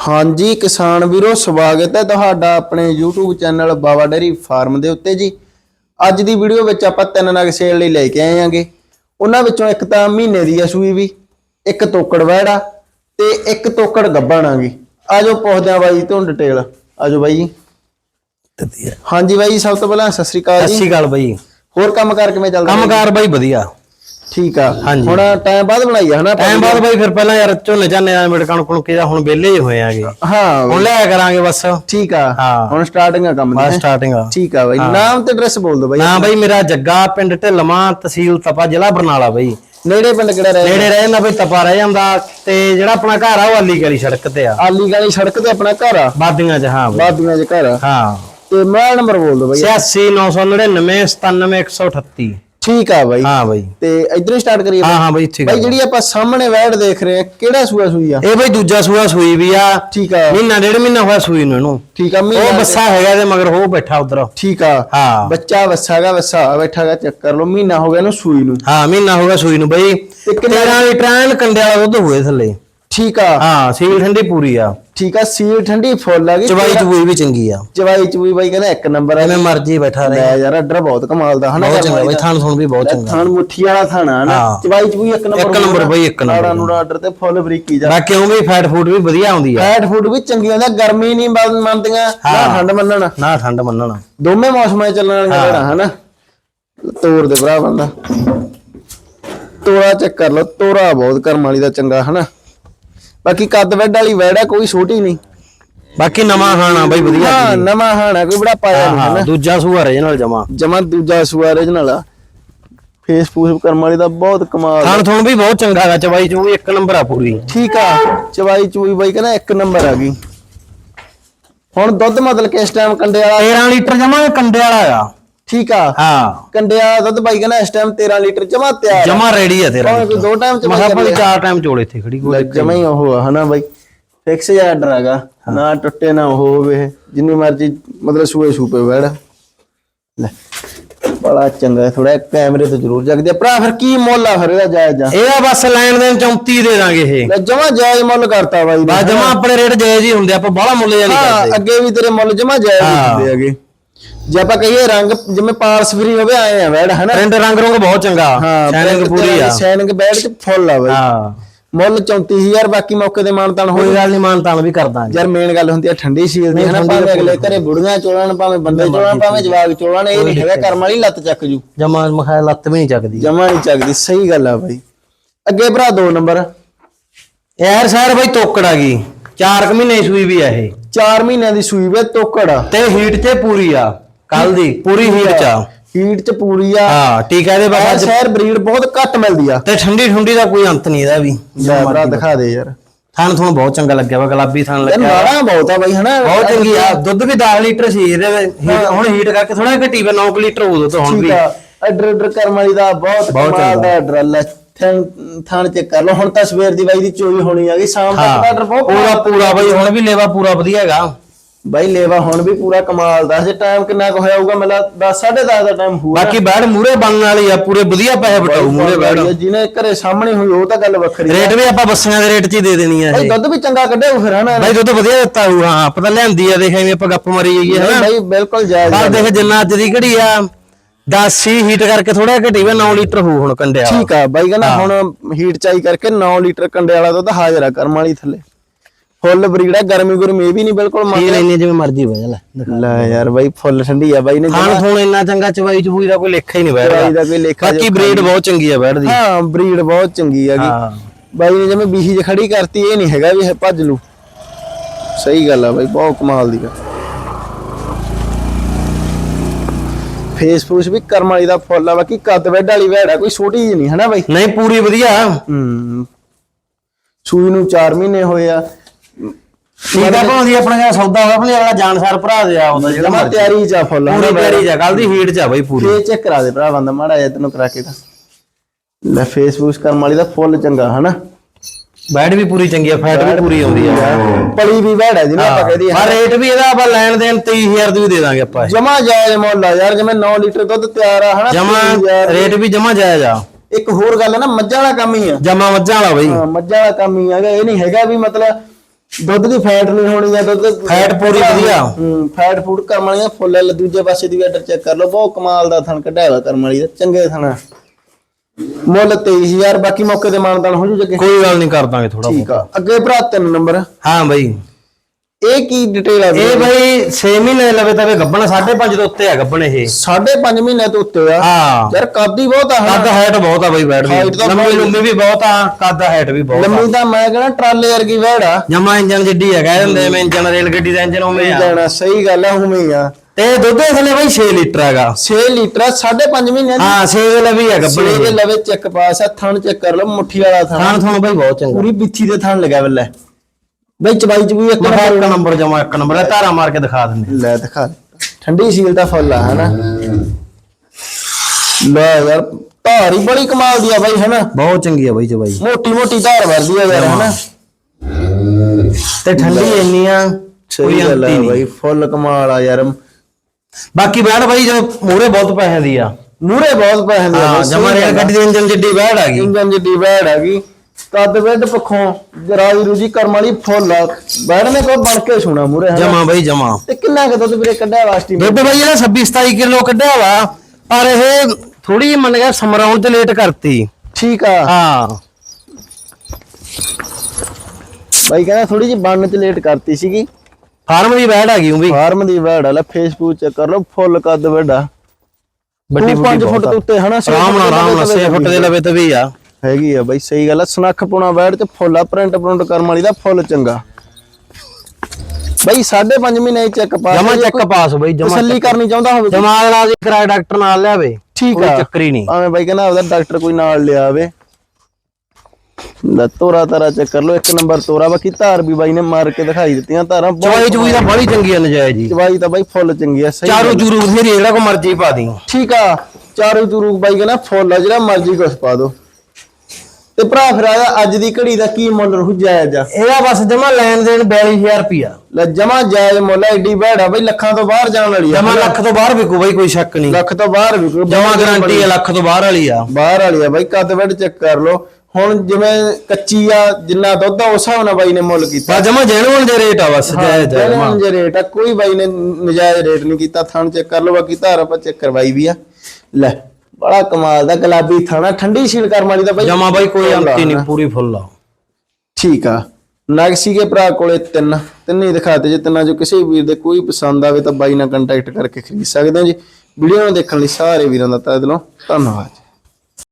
ਹਾਂਜੀ ਕਿਸਾਨ ਵੀਰੋ ਸਵਾਗਤ ਹੈ ਤੁਹਾਡਾ ਆਪਣੇ YouTube channel Bawa dairy farm ਦੇ ਉੱਤੇ ਜੀ। ਅੱਜ ਦੀ ਵੀਡੀਓ ਵਿੱਚ ਆਪਾਂ ਤਿੰਨ ਨਗ ਸੇਲ ਲਈ ਲੈ ਕੇ ਆਏ ਆਂਗੇ ਉਹਨਾਂ ਵਿੱਚੋਂ ਇੱਕ ਤਾਂ ਮਹੀਨੇ ਦੀ ਆ ਸੂਈ ਵੀ ਇੱਕ ਤੋਕੜ ਵਹਿੜਾ ਤੇ ਇੱਕ ਤੋਕੜ ਗੱਬਣ ਆਂਗੀ। ਆਜੋ ਪੁੱਛਦੇ ਆ ਬਾਈ ਤੋਂ ਡਿਟੇਲ ਆਜੋ ਬਾਈ ਹਾਂਜੀ ਬਾਈ ਜੀ, ਸਭ ਤੋਂ ਪਹਿਲਾਂ ਸਤਿ ਸ੍ਰੀ ਅਕਾਲ ਸਤਿ ਜੀ ਸ਼੍ਰੀ ਅਕਾਲ ਬਾਈ ਹੋਰ ਕੰਮ ਕਾਰ ਕਿਵੇਂ ਚੱਲਦਾ ਕੰਮਕਾਰ ਬਾਈ ਵਧੀਆ। ਠੀਕ ਆ। ਹਾਂਜੀ। ਹੁਣ ਟਾਈਮ ਬਾਅਦ ਬਣਾਈ ਆ ਹਨਾ? ਟਾਈਮ ਬਾਅਦ ਬਾਈ ਫਿਰ ਪਹਿਲਾਂ ਯਾਰ ਝੋਨੇ ਝਾਨੇ ਆ ਮਿੰਟ ਕਣਕ ਕੁਣਕ ਜਾਂ ਹੁਣ ਵਿਹਲੇ ਹੀ ਹੋਏ ਆਗੇ। ਹਾਂ। ਹੁਣ ਲਿਆ ਕਰਾਂਗੇ ਬਸ। ਠੀਕ ਆ। ਹਾਂ। ਹੁਣ ਸਟਾਰਟਿੰਗ ਆ ਕੰਮ ਦੀ ਬਸ ਹੈਂ? ਸਟਾਰਟਿੰਗ ਆ। ਠੀਕ ਆ ਬਾਈ। ਨਾਮ ਤੇ ਐਡਰੈਸ ਬੋਲ ਦਿਓ ਬਾਈ। ਨਾ ਬਾਈ ਮੇਰਾ ਜੱਗਾ ਪਿੰਡ ਢਿਲਮਾ ਤਹਿਸੀਲ ਤਪਾ ਜ਼ਿਲ੍ਹਾ ਬਰਨਾਲਾ ਬਾਈ। ਨੇੜੇ ਪਿੰਡ ਕਿਹੜਾ ਰਹਿ ਨੇੜੇ ਰਹਿ ਜਾਂਦਾ ਬਈ ਤਪਾ ਰਹਿ ਜਾਂਦਾ ਤੇ ਜਿਹੜਾ ਆਪਣਾ ਘਰ ਆ ਉਹ ਅਲੀ ਗਲੀ ਸੜਕ ਤੇ ਆ। ਆਲੀ ਗਾਲੀ ਸੜਕ ਤੇ ਆਪਣਾ ਘਰ ਆ? ਬਾਦੀਆਂ ਚ ਹਾਂ ਬਾਈ। ਬਾਦੀਆਂ ਦੇ ਘਰ ਆ? ਹਾਂ। ਤੇ ਮੈਂ ਨੰਬਰ ਬੋਲ ਦੋ ਬਾਈ। 86 999 ਠੀਕ ਆ ਬਾਈ। ਹਾਂ ਬਾਈ। ਤੇ ਇਧਰ ਹੀ ਸਟਾਰਟ ਕਰੀਏ ਹਾਂ ਹਾਂ ਬਾਈ ਇੱਥੇ ਬਾਈ ਗੱਲ। ਜਿਹੜੀ ਆਪਾਂ ਸਾਹਮਣੇ ਵੈੜ ਦੇਖ ਰਹੇ ਆ ਕਿਹੜਾ ਸੂਆ ਸੂਈ ਆ? ਇਹ ਬਾਈ ਦੂਜਾ ਸੂਆ ਸੂਈ ਵੀ ਆ। ਠੀਕ ਆ। ਮਹੀਨਾ ਡੇਢ ਮਹੀਨਾ ਹੋਇਆ ਸੂਈ ਨੂੰ ਇਹਨੂੰ। ਠੀਕ ਆ ਉਹ ਬੱਸਾ ਹੈਗਾ ਤੇ ਮਗਰ ਉਹ ਬੈਠਾ ਉਧਰ। ਠੀਕ ਆ। ਹਾਂ। ਬੱਚਾ ਵਸਾਗਾ ਵਸਾ ਬੈਠਾਗਾ ਚੈੱਕ ਕਰ ਲਓ ਮਹੀਨਾ ਹੋ ਗਿਆ ਇਹਨੂੰ ਸੂਈ ਨੂੰ। ਹਾਂ ਮਹੀਨਾ ਹੋ ਗਿਆ ਸੂਈ ਨੂੰ ਬਈ। ਤੇ ਕਿੰਨਾ- 13 ਲੀਟਰ ਐਨ ਕੰਡੇ ਵਾਲਾ ਦੁੱਧ ਹੋਏ ਥੱਲੇ। ਠੀਕ ਆ। ਹਾਂ ਸੀਲ ਠੰਡੀ ਪੂਰੀ ਆ। ਠੀਕ ਆ ਸੀਲ ਠੰਡੀ ਫੁੱਲ ਆ ਗਈ। ਚਵਾਈ ਚਵੂਈ ਵੀ ਚੰਗੀ ਆ। ਚਵਾਈ ਚੂਈ ਬਾਈ ਕਹਿੰਦਾ ਇੱਕ ਨੰਬਰ ਆ। ਐਵੇਂ ਮਰਜ਼ੀ ਬੈਠਾ ਰਹੇ। ਲੈ ਯਾਰ ਅੱਡਰ ਬਹੁਤ ਕਮਾਲ ਦਾ ਹਨਾ? ਬਹੁਤ ਚੰਗਾ ਬਈ। ਥਾਣ ਥੁਣ ਵੀ ਬਹੁਤ ਚੰਗਾ। ਥਾਣ ਮੁੱਠੀ ਵਾਲਾ ਥਾਣਾ ਹਨਾ? ਹਾਂ। ਚਵਾਈ ਚੂਈ ਇੱਕ ਨੰਬਰ ਇੱਕ ਨੰਬਰ ਬਈ, ਇੱਕ ਨੰਬਰ। ਨਾੜਾ ਨੂੜਾ ਆਰਡਰ ਤੇ ਫੁੱਲ ਬਰੀਕੀ ਜਾ। ਬਾਕੀ ਉਹ ਵੀ ਫੈਟ ਫੂਡ ਵੀ ਵਧੀਆ ਆਉਂਦੀ ਆ। ਫੈਟ ਫੂਡ ਵੀ ਚੰਗੀ ਹੁੰਦਾ ਗਰਮੀ ਨਹੀਂ ਮੰਨ- ਮੰਨਦੀਆਂ ਨਾ। ਠੰਡ ਮੰਨਣਾ। ਨਾ ਠੰਡ ਮੰਨਣਾ। ਦੋਵੇਂ ਮੌਸਮਾਂ 'ਚ ਚੱਲਣ ਵਾਲੀਆਂ ਜਿਹੜਾ ਹਨਾ? ਤੋਰ ਦੇ ਭਰਾ ਬੰਦਾ। ਤੋਰਾ ਚੈੱਕ ਕਰ ਲਓ ਤੋਰਾ ਬਹੁਤ ਕਰਮ ਵਾਲੀ ਦਾ ਚੰਗਾ ਹਨਾ? ਬਾਕੀ ਕੱਦ ਵੱਡ ਵਾਲੀ ਵੈੜਾ ਕੋਈ ਛੋਟੀ ਨਹੀਂ। ਬਾਕੀ ਨਵਾਂ ਖਾਣਾ ਬਈ ਵਧੀਆ ਹਾਂ ਨਵਾਂ ਹਾਣਾ ਕੋਈ ਬੜਾ ਪਾਇਆ ਨਹੀਂ ਹਾਂ ਦੂਜਾ ਸੂਆ ਰੇ ਨਾਲ ਜਮਾ। ਜਮਾ ਦੂਜਾ ਸੂਆ original ਆ। ਫੇਸ ਫੂਸ ਕਰਮ ਵਾਲੀ ਦਾ ਬਹੁਤ ਕਮਾਲ ਥਾਣ ਥੁਣ ਵੀ ਬਹੁਤ ਚੰਗਾ ਹੈਗਾ ਚਵਾਈ ਚੂ ਇੱਕ ਨੰਬਰ ਆ ਪੂਰੀ। ਠੀਕ ਆ ਚਵਾਈ ਚੂਈ ਬਾਈ ਕਹਿੰਦਾ ਇੱਕ ਨੰਬਰ ਆ ਗਈ। ਹੁਣ ਦੁੱਧ ਮਤਲਬ ਕਿ ਇਸ ਟਾਈਮ ਕੰਡੇ ਵਾਲਾ 13 ਲੀਟਰ ਜਮਾ ਕੰਡੇ ਵਾਲਾ ਆ। ਠੀਕ ਆ? ਹਾਂ। ਕੰਡੇ ਵਾਲਾ ਦੁੱਧ ਬਾਈ ਕਹਿੰਦਾ ਇਸ ਟਾਈਮ 13 ਲੀਟਰ ਜਮਾ ਤਿਆਰ। ਜਮਾ ਰੈਡੀ ਆ ਤੇਰਾ ਭਾਵੇਂ ਕੋਈ ਦੋ ਟਾਈਮ ਚ ਮਸਾ ਬਾਈ ਭਾਵੇਂ ਚਾਰ ਟਾਈਮ ਚੋਲ ਇੱਥੇ ਖੜੀ ਕੋਈ ਜਮਾ ਹੀ ਉਹ ਆ ਹਨਾ ਬਾਈ? ਫਿਕਸ ਜਿਹਾ ਆਰਡਰ ਹੈਗਾ। ਨਾ ਟੁੱਟੇ ਨਾ ਉਹ ਹੋਵੇ। ਜਿੰਨੀ ਮਰਜ਼ੀ ਮਤਲਬ ਸੂਏ ਸੂਪੇ ਬੈੜ ਲੈ ਬੜਾ ਚੰਗਾ ਥੋੜਾ ਕੈਮਰੇ ਤੋਂ ਜ਼ਰੂਰ ਜਗਦੇ ਭਰਾ ਫਿਰ ਕੀ ਮੁੱਲ ਆ ਫਿਰ ਇਹਦਾ ਜਾਇਜ਼ ਆ? ਇਹਦਾ ਬਸ ਲੈਣ ਦੇਣ 34 ਦੇ ਦਾਂਗੇ ਇਹ। ਲੈ ਜਮਾ ਜਾਇਜ਼ ਮੁੱਲ ਕਰਤਾ ਬਾਈ। ਬਸ ਜਮਾ ਆਪਣੇ ਰੇਟ ਜਾਇਜ਼ ਹੀ ਹੁੰਦੇ ਆਪਾਂ ਬਾਹਲਾ ਮੁੱਲ ਜਾਂ ਨਹੀਂ ਹਾਂ ਕਰਦੇ। ਅੱਗੇ ਵੀ ਤੇਰੇ ਮੁੱਲ ਜਮਾ ਜਾਇਜ਼। ਹੁੰਦੇ ਹੈਗੇ। ਜੇ ਆਪਾਂ ਕਹੀਏ ਰੰਗ ਜਿਵੇਂ ਪਾਰਸ ਫਰੀ ਹੋਵੇ ਆਏ ਆ ਬੈੜ ਹਨਾ? ਪ੍ਰਿੰਟ ਰੰਗ ਰੰਗ ਬਹੁਤ ਚੰਗਾ। ਹਾਂ ਸ਼ਾਈਨਿੰਗ ਪੂਰੀ ਆ। ਸ਼ਾਈਨਿੰਗ ਬੈੜ ਚ ਫੁੱਲ ਆ ਬਾਈ। ਹਾਂ। ਮੁੱਲ 34000 ਬਾਕੀ ਮੌਕੇ ਦੇ ਮਾਨਤਾਨ ਹੋਏ ਕੋਈ ਗੱਲ ਨਹੀਂ ਮਾਨਤਾਨ ਵੀ ਕਰਦਾ ਯਾਰ ਮੇਨ ਗੱਲ ਹੁੰਦੀ ਆ ਠੰਡੀ ਸੀਲ ਦੀ ਹਨਾ? ਭਾਵੇਂ ਅਗਲੇ ਘਰੇ ਬੁੜੀਆਂ ਚੋਲਣ ਭਾਵੇਂ ਬੰਦੇ ਚੋਲਣ ਭਾਵੇਂ ਜਵਾਗ ਚੋਲਣ ਇਹ ਨਹੀਂ ਹੈਗਾ ਕਰਮ ਵਾਲੀ ਲੱਤ ਚੱਕ ਜੂ। ਜਮਾ ਮਖਾ ਲੱਤ ਵੀ ਨਹੀਂ ਚੱਕਦੀ। ਜਮਾ ਨਹੀਂ ਚੱਕਦੀ ਸਹੀ ਗੱਲ ਆ ਬਾਈ। ਅੱਗੇ ਭਰਾ ਦੋ ਨੰਬਰ। ਯਾਰ ਸਰ ਬਈ ਤੋਕੜ ਆ ਗਈ। 4 ਮਹੀਨੇ ਸੂਈ ਵੀ ਆ ਇਹ। 4 ਮਹੀਨਿਆਂ ਦੀ ਸੂਈ ਵੇ ਤੋਕੜ ਤੇ ਹੀਟ 'ਚ ਪੂਰੀ ਆ। ਕੱਲ ਦੀ ਪੂਰੀ ਹੀਟ 'ਚ ਆ। ਹੀਟ ਚ ਪੂਰੀ ਆ। ਹਾਂ ਟੀਕਾ ਇਹਦੇ ਬਸ ਅੱਜ ਸ਼ਹਿਰ ਬਰੀਡ ਬਹੁਤ ਘੱਟ ਮਿਲਦੀ ਆ। ਤੇ ਠੰਡੀ ਠੰਡੀ ਦਾ ਕੋਈ ਅੰਤ ਨਹੀਂ ਇਹਦਾ ਵੀ ਲੈ ਭਰਾ ਦਿਖਾ ਦੇ। ਯਾਰ। ਥਣ ਤੁਹਾਨੂੰ ਬਹੁਤ ਚੰਗਾ ਲੱਗਿਆ ਵਾ ਗੁਲਾਬੀ ਥਣ ਲੱਗਿਆ ਨਾੜਾ ਬਹੁਤ ਆ ਬਾਈ ਹਨਾ? ਬਹੁਤ ਚੰਗੀ ਆ। ਦੁੱਧ ਵੀ 10 ਲੀਟਰ ਸੀ ਇਹਦੇ ਹੁਣ ਹੀਟ ਕਰਕੇ ਥੋੜਾ ਘਟੀ ਵਾ 9 ਲੀਟਰ ਹੋ ਦੁੱਧ ਹੁਣ ਵੀ। ਅਡਰ ਅਡਰ ਕਰਮ ਵਾਲੀ ਦਾ ਬਹੁਤ ਕਮਾਲ। ਦਾ ਅਡਰ ਲੈ ਥਾਣ ਚੈੱਕ ਕਰ ਲਓ। ਹੁਣ ਤਾਂ ਸਵੇਰ ਦੀ ਬਾਈ ਦੀ ਚੋਈ ਹੋਣੀ ਆ ਗਈ ਸ਼ਾਮ ਤੱਕ ਦਾ ਅਡਰ ਬਹੁਤ ਪੂਰਾ ਪੂਰਾ ਬਈ ਹੁਣ ਵੀ ਲੇਵਾ ਪੂਰਾ ਵਧੀਆ ਹੈਗਾ। ਬਾਈ ਲੇਵਾ ਹੁਣ ਵੀ ਪੂਰਾ ਕਮਾਲ ਦਾ ਜੇ ਟਾਈਮ ਕਿੰਨਾ ਕੁ ਹੋਇਆ ਹੋਊਗਾ ਮੈਨੂੰ 10 10:30 ਦਾ ਟਾਈਮ ਹੋਊਗਾ। ਬਾਕੀ ਬੈੜ ਮੂਰੇ ਬਣਨ ਵਾਲੀ ਆ ਪੂਰੇ ਵਧੀਆ ਪੈਸੇ ਬਟਾਉ ਮੂਰੇ ਬੈੜ ਜਿਹਨੇ ਘਰੇ ਸਾਹਮਣੇ ਹੋਈ ਉਹ ਤਾਂ ਗੱਲ ਵੱਖਰੀ ਰੇਟ ਵੀ ਆਪਾਂ ਬੱਸੀਆਂ ਦੇ ਰੇਟ 'ਚ ਹੀ ਦੇ ਦੇਣੀ ਆ ਇਹ। ਦੁੱਧ ਵੀ ਚੰਗਾ ਕੱਢਿਆ ਫਿਰ ਹਨਾ? ਬਾਈ ਦੁੱਧ ਵਧੀਆ ਦਿੱਤਾ ਹੋਊ ਹਾਂ ਆਪਾਂ ਤਾਂ ਲਿਆਂਦੀ ਆ ਦੇਖ ਐਵੇਂ ਆਪਾਂ ਗੱਪ ਮਾਰੀ ਜਾਈਏ ਹਨਾ? ਬਾਈ ਬਿਲਕੁਲ ਜਾਇਜ਼ ਪਰ। ਦੇਖ ਜਿੰਨਾ ਅੱਜ ਦੀ ਘੜੀ ਆ 10 ਹੀ ਹੀਟ ਕਰਕੇ ਥੋੜਾ ਘਟੀ ਵਾ 9 ਲੀਟਰ ਹੋਊ ਹੁਣ ਕੰਡਿਆ ਠੀਕ ਆ ਬਾਈ ਕਹਿੰਦਾ ਹੁਣ ਹੀਟ ਚਾਈ ਕਰਕੇ 9 ਲੀਟਰ ਕੰਡੇ ਵਾਲਾ ਦੁੱਧ ਹਾਜ਼ਰ ਆ ਕਰਮ ਵਾਲੀ ਥੱਲੇ। ਫੁੱਲ ਬਰੀਡ ਆ ਗਰਮੀ ਗੁਰਮੀ ਇਹ ਵੀ ਨਹੀਂ ਬਿਲਕੁਲ ਮੰਨ ਪੀ ਲੈਣੀ ਜਿਵੇਂ ਮਰਜ਼ੀ ਬਹਿ ਜਾ ਲੈ ਲੈ ਯਾਰ ਬਾਈ ਫੁੱਲ ਠੰਡੀ ਆ ਬਾਈ ਨੇ ਖਾਣ ਥੋਣ ਇੰਨਾ ਚੰਗਾ ਚਵਾਈ ਚਬੂਈ ਦਾ ਕੋਈ ਲੇਖਾ ਹੀ ਨਹੀਂ ਚਵਾਈ ਬੈਠਦਾ ਦਾ ਕੋਈ ਲੇਖਾ ਬਾਕੀ ਬਰੀਡ ਬਹੁਤ ਚੰਗੀ ਆ ਬੈਠਦੀ ਹਾਂ ਬਰੀਡ ਬਹੁਤ ਚੰਗੀ ਹੈਗੀ ਹਾਂ। ਬਾਈ ਨੇ ਜਿਵੇਂ ਬੀਹੀ 'ਚ ਖੜੀ ਕਰਤੀ ਇਹ ਨਹੀਂ ਹੈਗਾ ਵੀ ਇਹ ਭੱਜ ਲੂ। ਸਹੀ ਗੱਲ ਆ ਬਾਈ ਬਹੁਤ ਕਮਾਲ ਦੀ ਗੱਲ। ਫੇਸ ਫੂਸ ਵੀ ਕਰਮ ਵਾਲੀ ਦਾ ਫੁੱਲ ਆ ਬਾਕੀ ਕੱਦ ਬੈੱਡ ਵਾਲੀ ਵੈੜ ਆ ਕੋਈ ਛੋਟੀ ਜਿਹੀ ਨਹੀਂ ਹਨਾ ਬਾਈ? ਨਹੀਂ ਪੂਰੀ ਵਧੀਆ। ਹੂੰ। ਸੂਈ ਨੂੰ 4 ਮਹੀਨੇ ਹੋਏ ਆ ਆ। ਭਾਉਂਦੀ ਆਪਣਾ ਜਿਹੜਾ ਸੌਦਾ ਹੋਇਆ ਆਪਣੇ ਵਾਲਾ ਜਾਨਸਾਰ ਭਰਾ ਦੇ ਆ ਉਹਦਾ ਜਿਹੜਾ ਮਰਜ਼ੀ। ਤਿਆਰੀ ਚ ਆ ਫੁੱਲ ਆ ਪੂਰੀ ਤਿਆਰੀ ਜਾ ਕੱਲ ਦੀ ਹੀਟ ਚ ਆ ਬਈ ਪੂਰੀ। ਫੇਸ ਚੈੱਕ ਕਰਾ ਦੇ ਭਰਾ ਬੰਦਾ ਮਾੜਾ ਜਿਹਾ ਤੈਨੂੰ ਕਰਾ ਕੇ ਲੈ ਫੇਸ ਫੂਸ ਕਰਮ ਵਾਲੀ ਦਾ ਫੁੱਲ ਚੰਗਾ ਹਨਾ? ਬੈਡ ਵੀ ਪੂਰੀ ਚੰਗੀ ਆ ਫੈਟ ਵੀ ਪੂਰੀ ਆਉਂਦੀ ਆ। ਪਲੀ ਵੀ ਵੈੜ ਹੈ ਜਿਹਨੂੰ ਆਪਾਂ ਕਹਦੇ ਹਾਂ ਰੇਟ ਵੀ ਇਹਦਾ ਆਪਾਂ ਲੈਣ ਦੇਣ 23000 ਦੀ ਵੀ ਦੇ ਦਾਂਗੇ ਆਪਾਂ ਜਮਾ ਜਾਇਜ਼ ਮੁੱਲ ਆ ਯਾਰ ਜਿਵੇਂ 9 ਲੀਟਰ ਦੁੱਧ ਤਿਆਰ ਆ ਹਨਾ? ਜਮਾ। ਰੇਟ ਵੀ ਜਮਾ ਜਾਇਜ਼ ਆ। ਇੱਕ ਹੋਰ ਗੱਲ ਹੈ ਨਾ ਮੱਝਾਂ ਵਾਲਾ ਕੰਮ ਹੀ ਆ। ਜਮਾ ਮੱਝਾਂ ਵਾਲਾ ਬਈ। ਹਾਂ, ਮੱਝਾਂ ਵਾਲਾ ਕੰਮ ਹੀ ਹੈਗਾ ਇਹ ਨਹੀਂ ਹੈਗਾ ਵੀ ਮਤਲਬ ਦੁੱਧ ਦੀ ਫੈਟ ਨਹੀਂ ਹੋਣੀ ਜਾਂ ਦੁੱਧ Fat ਪੂਰੀ ਵਧੀਆ। ਹੂੰ ਫੈਟ ਫੂਡ ਕਰਮ ਵਾਲੀਆਂ ਫੁੱਲ ਲੈ ਦੂਜੇ ਪਾਸੇ ਦੀ ਆਰਡਰ ਚੈੱਕ ਕਰ ਲਓ। ਬਹੁਤ ਕਮਾਲ ਦਾ ਥਣ ਕਢਾਇਆ ਵਾ ਕਰਮ ਵਾਲੀ ਦਾ ਚੰਗੇ ਥਣਾ ਮੁੱਲ 23000 ਬਾਕੀ ਮੌਕੇ ਤੇ ਮਾਨਦਾਨ ਹੋ ਜੂ ਜੱਗੇ ਕੋਈ ਗੱਲ ਨਹੀਂ ਕਰ ਦਾਂਗੇ ਥੋੜਾ ਠੀਕ ਆ। ਅੱਗੇ ਭਰਾ ਤਿੰਨ ਨੰਬਰ। ਹਾਂ ਬਾਈ। ਇਹ ਕੀ ਡਿਟੇਲ ਆ ਇਹ ਬਾਈ 6 ਮਹੀਨੇ ਲਵੇ ਤਾਂ ਵੇ ਗੱਬਣ 5.5 ਤੋਂ ਉੱਤੇ ਆ ਗੱਬਣ ਇਹ। ਸਾਢੇ 5 ਮਹੀਨੇ ਤੋਂ ਉੱਤੇ ਆ? ਹਾਂ। ਯਾਰ ਕੱਦ ਹੀ ਬਹੁਤ ਆ ਕੱਦ ਹਾਈਟ ਬਹੁਤ ਆ ਬਾਈ ਬੈਠ ਦੀ। ਲੰਮੀ ਲੰਮੀ ਵੀ ਬਹੁਤ ਆ ਕੱਦ ਹਾਈਟ ਵੀ ਬਹੁਤ ਆ। ਲੰਮੀ ਤਾਂ ਮੈਂ ਕਹਿੰਦਾ ਟਰਾਲੇ ਵਰਗੀ ਵਹਿੜ ਆ। ਜਮਾ ਇੰਜਨ ਜਿੱਡੀ ਹੈ ਕਹਿ ਦਿੰਦੇ ਮੈਂ ਇੰਜਨ ਰੇਲ ਗੱਡੀ ਦਾ ਇੰਜਨ ਉਵੇਂ ਆ। ਜਾਣਾ ਸਹੀ ਗੱਲ ਆ ਉਵੇਂ ਆ। ਤੇ ਦੁੱਧ ਦੇ ਥੱਲੇ ਬਾਈ 6 ਲੀਟਰ ਹੈਗਾ। 6 ਲੀਟਰ ਆ, ਸਾਢੇ 5 ਮਹੀਨੇ ਦੀ। ਹਾਂ 6 ਦੇ ਲਵੇ ਆ ਗੱਬਣ ਦੇ ਇਹ। ਲਵੇ ਚੈੱਕ ਪਾਸ ਆ ਥਣ ਚੈੱਕ ਕਰ ਲਓ ਮੁੱਠੀ ਵਾਲਾ ਥਣ। ਖਾਣ ਤੁਹਾਨੂੰ ਬਾਈ ਬਹੁਤ ਚੰਗਾ। ਪੂਰੀ ਪਿੱਛੀ ਦੇ ਥਣ ਲਗਾ ਬੱਲੇ ਬਈ ਚਬਾਈ ਚ ਵੀ ਇੱਕ ਮੈਂ ਇੱਕ ਨੰਬਰ ਜਮਾ ਇੱਕ ਨੰਬਰ। ਹੈ ਧਾਰਾ ਮਾਰ ਕੇ ਦਿਖਾ ਦਿੰਦੇ। ਲੈ ਦਿਖਾ ਠੰਡੀ ਸੀਲ ਦਾ ਫੁੱਲ ਆ ਹਨਾ? ਲੈ ਯਾਰ ਧਾਰ ਹੀ ਬੜੀ ਕਮਾਲ ਦੀ ਆ ਬਾਈ ਹਨਾ? ਬਹੁਤ ਚੰਗੀ ਆ ਬਾਈ ਚ ਬਾਈ। ਮੋਟੀ ਮੋਟੀ ਧਾਰ ਵਰਦੀ ਆ ਯਾਰ ਹਨਾ? ਤੇ ਠੰਡੀ ਇੰਨੀ ਆ ਸਹੀ ਗੱਲ ਆ ਬਾਈ ਫੁੱਲ ਕਮਾਲ ਆ ਯਾਰ। ਬਾਕੀ ਬੈਠ ਬਾਈ ਜੋ ਮੂਰੇ ਬਹੁਤ ਪੈਸੇ ਦੀ ਆ। ਮੂਰੇ ਬਹੁਤ ਪੈਸੇ ਦੇ ਹਾਂ ਜਮਾ ਰੇਲ ਗੱਡੀ ਦੇ ਇੰਜਨ ਜਿੱਡੀ ਬੈਠ ਆ ਗਈ। ਇੰਜਨ ਜਿੱਡੀ ਬੈੜ ਹੈਗੀ ਕੱਦ ਬੈੱਡ ਪੱਖੋਂ ਜਰਾਈ ਰੂਜੀ ਕਰਮ ਵਾਲੀ ਫੁੱਲ ਆ। ਨੇ ਕੋ ਬਣ ਕੇ ਸੁਣਾ ਮੂਰੇ ਜਮਾ ਬਾਈ ਜਮਾ। ਤੇ ਕਿੰਨਾ ਕੁ ਦੁੱਧ ਵੀਰੇ ਕੱਢਿਆ ਵਾਸਤੀ ਦੁੱਧ ਬਾਈ ਇਹਦਾ 26 27 ਕਿਲੋ ਕੱਢਿਆ ਵਾ ਪਰ ਇਹ ਥੋੜੀ ਮੰਨ ਗਿਆ ਸਮਰਾਉਣ ਤੇ ਲੇਟ ਕਰਤੀ। ਠੀਕ ਆ। ਹਾਂ। ਬਾਈ ਕਹਿੰਦਾ ਥੋੜੀ ਜਿਹੀ ਬਣਨ ਚ ਲੇਟ ਕਰਤੀ ਸੀਗੀ। ਫਾਰਮ ਦੀ ਬੈਠ ਆ ਗਈ ਉਹ ਵੀ ਫਾਰਮ ਦੀ ਵੈੜ ਵਾਲਾ ਫੇਸਬੁੱਕ ਚੈੱਕ ਕਰ ਲਓ ਫੁੱਲ ਕੱਦ ਵੱਡਾ। ਵੱਡੀ ਤੂੰ ਵੱਡੀ 5 ਫੁੱਟ ਤੋਂ ਉੱਤੇ ਹਨਾ ਛੇ ਆਰਾਮ ਨਾਲ ਆਰਾਮ ਨਾਲ ਦੇ 6 ਫੁੱਟ ਦੇ ਲਵੇ ਤੇ ਵੀ ਆ। ਹੈਗੀ ਆ ਬਾਈ ਸਹੀ ਗੱਲ ਆ। ਸਨੱਖ ਪੁਣਾ ਵੈੜ ਤੇ ਫੁੱਲ ਪ੍ਰਿੰਟ ਪ੍ਰਿੰਟ ਕਰਮ ਵਾਲੀ ਦਾ ਫੁੱਲ ਚੰਗਾ। ਬਾਈ 5.5 ਮਹੀਨੇ ਚੈੱਕ ਪਾ ਜਮਾ ਚੈੱਕ ਪਾਸ ਬਾਈ ਜਮਾ ਤਸੱਲੀ ਕਰਨੀ ਚਾਹੁੰਦਾ ਹੋਵੇ ਦਿਮਾਗ ਨਾਲ ਕਿਰਾਏ ਡਾਕਟਰ ਨਾਲ ਲਿਆਵੇ ਠੀਕ ਆ। ਚੱਕਰ ਨਹੀਂ। ਆਵੇਂ ਬਾਈ ਕਹਿੰਦਾ ਉਹਦਾ ਡਾਕਟਰ ਕੋਈ ਨਾਲ ਲਿਆ ਆਵੇ ਲੈ ਤੋਰਾ ਤਾਰਾ ਚੈੱਕ ਕਰ ਲਓ ਇੱਕ ਨੰਬਰ ਤੋਰਾ। ਬਾਕੀ ਧਾਰ ਵੀ ਬਾਈ ਨੇ ਮਾਰ ਕੇ ਦਿਖਾਈ ਦਿੱਤੀਆਂ ਧਾਰਾਂ। ਚਵਾਈ ਚੂਈ ਤਾਂ ਬੜੀ ਚੰਗੀ ਆ ਨਜਾਇਜ਼ ਜੀ। ਚਵਾਈ ਤਾਂ ਬਾਈ ਫੁੱਲ ਚੰਗੀ ਆ ਸਹੀ ਚਾਰੂ ਚੂਰੂ ਮੇਰੀ ਜਿਹੜਾ ਕੋ ਮਰਜ਼ੀ ਪਾ ਦੀ। ਠੀਕ ਆ। ਚਾਰੂ ਚੂਰੂ ਬਾਈ ਕਹਿੰਦਾ ਫੁੱਲ ਆ ਜਿਹੜਾ ਮਰਜ਼ੀ ਕੁਛ ਪਾ ਦੋ ਤੇ ਭਰਾ ਫਿਰ ਆਇਆ ਅੱਜ ਦੀ ਘੜੀ ਦਾ ਕੀ ਮੁੱਲ ਰਹੂ ਜਾਇਜ਼ ਆ? ਇਹਦਾ ਬਸ ਜਮਾ ਲੈਣ ਦੇਣ 42000 ਰੁਪਿਆ ਲੈ ਜਮਾ ਜਾਇਜ਼ ਮੁੱਲ ਆ, ਐਡੀ ਭੈੜਾ ਬਈ ਲੱਖਾਂ ਤੋਂ ਬਾਹਰ ਜਾਣ ਵਾਲੀ ਆ। ਜਮਾ ਲੱਖ ਤੋਂ ਬਾਹਰ ਵਿਕੂ ਬਾਈ ਕੋਈ ਸ਼ੱਕ ਨਹੀਂ। ਲੱਖ ਤੋਂ ਬਾਹਰ ਵੀ ਕੋਈ ਜਮਾ ਗਾਰੰਟੀ ਹੈ ਲੱਖ ਤੋਂ ਬਾਹਰ ਵਾਲੀ ਆ। ਬਾਹਰ ਵਾਲੀ ਆ ਬਾਈ ਕੱਦ ਬੈਡ ਚੈੱਕ ਕਰ ਲਓ। ਹੁਣ ਜਿਵੇਂ ਕੱਚੀ ਆ ਜਿੰਨਾ ਦੁੱਧ ਆ ਉਸ ਹਿਸਾਬ ਨਾਲ ਬਾਈ ਨੇ ਮੁੱਲ ਕੀਤਾ। ਬਸ ਜਮਾ ਜੈਨੂਅਲ ਦੇ ਰੇਟ ਆ ਬਸ ਜਾਇਜ਼ ਆ ਜਮਾਂ। ਜੇ ਰੇਟ ਆ ਕੋਈ ਬਾਈ ਨੇ ਨਜਾਇਜ਼ ਰੇਟ ਨਹੀਂ ਕੀਤਾ। ਥਣ ਚੈੱਕ ਕਰ ਲਓ ਬਾਕੀ ਧਾਰ ਆਪਾਂ ਚੈੱਕ ਕਰਵਾਈ ਵੀ ਆ। ਲੈ। ਬੜਾ ਕਮਾਲ ਦਾ ਗੁਲਾਬੀ ਥਾਣਾ ਠੰਡੀ ਸੀਲ ਕਰਮ ਵਾਲੀ ਦਾ ਬਾਈ। ਜਮਾ ਬਾਈ ਕੋਈ ਅੰਤੀ ਨਹੀਂ ਪੂਰੀ ਫੁੱਲ ਆ। ਠੀਕ ਆ। ਨਗ ਸੀਗੇ ਭਰਾ ਕੋਲੇ ਤਿੰਨ। ਤਿੰਨੇ ਹੀ ਦਿਖਾਤੇ ਜੇ ਤਿੰਨਾਂ ਚੋਂ ਕਿਸੇ ਵੀਰ ਦੇ ਕੋਈ ਪਸੰਦ ਆਵੇ ਤਾਂ ਬਾਈ ਨਾਲ ਕੰਟੈਕਟ ਕਰਕੇ ਖਰੀਦ ਸਕਦੇ ਹੋ ਜੀ। ਵੀਡੀਓ ਨੂੰ ਦੇਖਣ ਲਈ ਸਾਰੇ ਵੀਰਾਂ ਦਾ ਤਹਿ ਦਿਲੋਂ ਧੰਨਵਾਦ